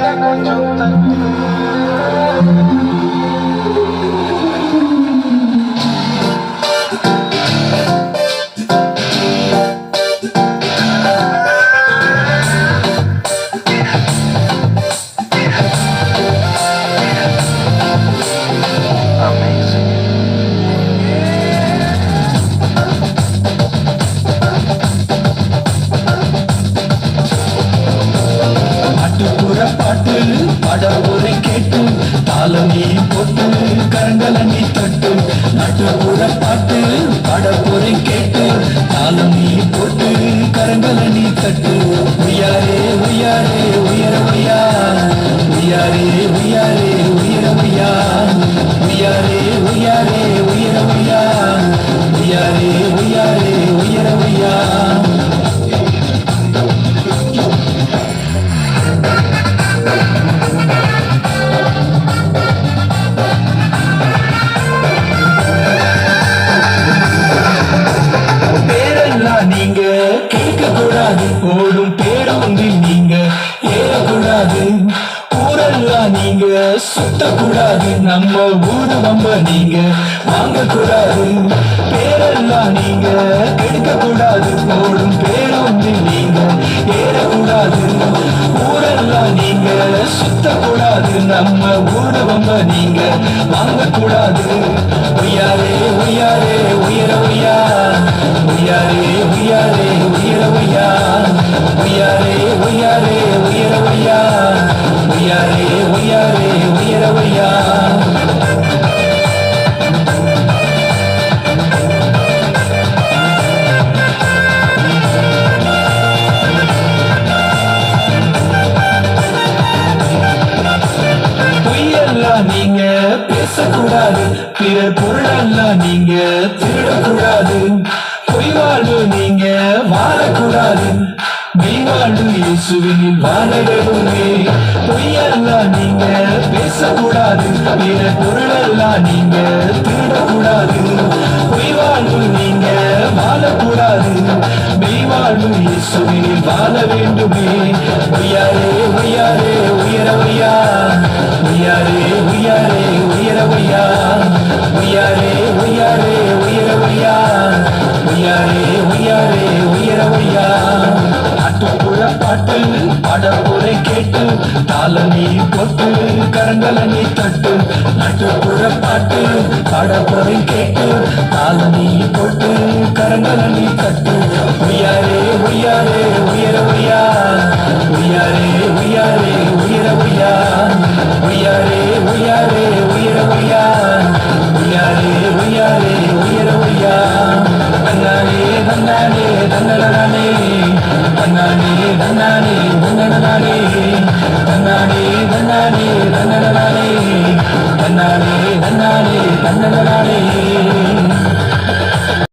Thank you. கரங்கி பொட்டு கரங்கலங்கி தட்டு நாட்டு ஊர பாட்டு படப்பொறி கேட்டு தாளம் நீ போட்டு கரங்கலங்கி தட்டு உயாரே உயாரே உயர உயா உயாரே உயாரே உயர உயா உயாரே நாளும் வந்து நீங்க ஏறக்கூடாது. ஊரெல்லாம் நீங்க சுத்தக்கூடாது. நம்ம ஊரு வம்ப நீங்க வாங்கக்கூடாது. பேரெல்லாம் நீங்க கெடுக்கக்கூடாது. போடும் பேருந்து நீங்க ஏறக்கூடாது. ஊரெல்லாம் நீங்க சுத்தக்கூடாது. நம்ம ஊரு வம்ப நீங்க வாங்கக்கூடாது. உயாரே உயாரே உயர உயார் உய்யாரே உய்யாரே உயர உய்யா நீங்க பேசக்கூடாது பிற பொருளெல்லாம் நீங்க திருடக்கூடாது. பொய் வாழ்வு நீங்க வாழக்கூடாது. மெய் வாழ்வு இயேசுவினில் வாழ பொய்யெல்லாம் நீங்க பேசக்கூடாது. பிற பொருளெல்லாம் நீங்க திருடக்கூடாது. பொய் வாழ்வு நீங்க வாழக்கூடாது. மெய் வாழ்வு இயேசுவினில் வாழ வேண்டுமே. உய்யாரே உய்யாரே உயர உய்யா உய்யாரே உய்யாரே உயர உய்யா உய்யாரே படப்புரை கேட்டு தாள நீ போட்டு கரங்கள நீ தட்டு நட்டுப்புற பாட்டு படப்புரை கேட்டு தாள நீ போட்டு கரங்கள நீ தட்டு. உயாரே உயாரே உயர உயா உயாரே உயாரே உயர உயா உயாரே உயாரே உயர உயா உயாரே உயாரே உயர உயா தன்னானே தன்னானே தன்னடனே தன்னானே தன்னானே தன்னடனே தன்னானே தன்னானே தன்னடனே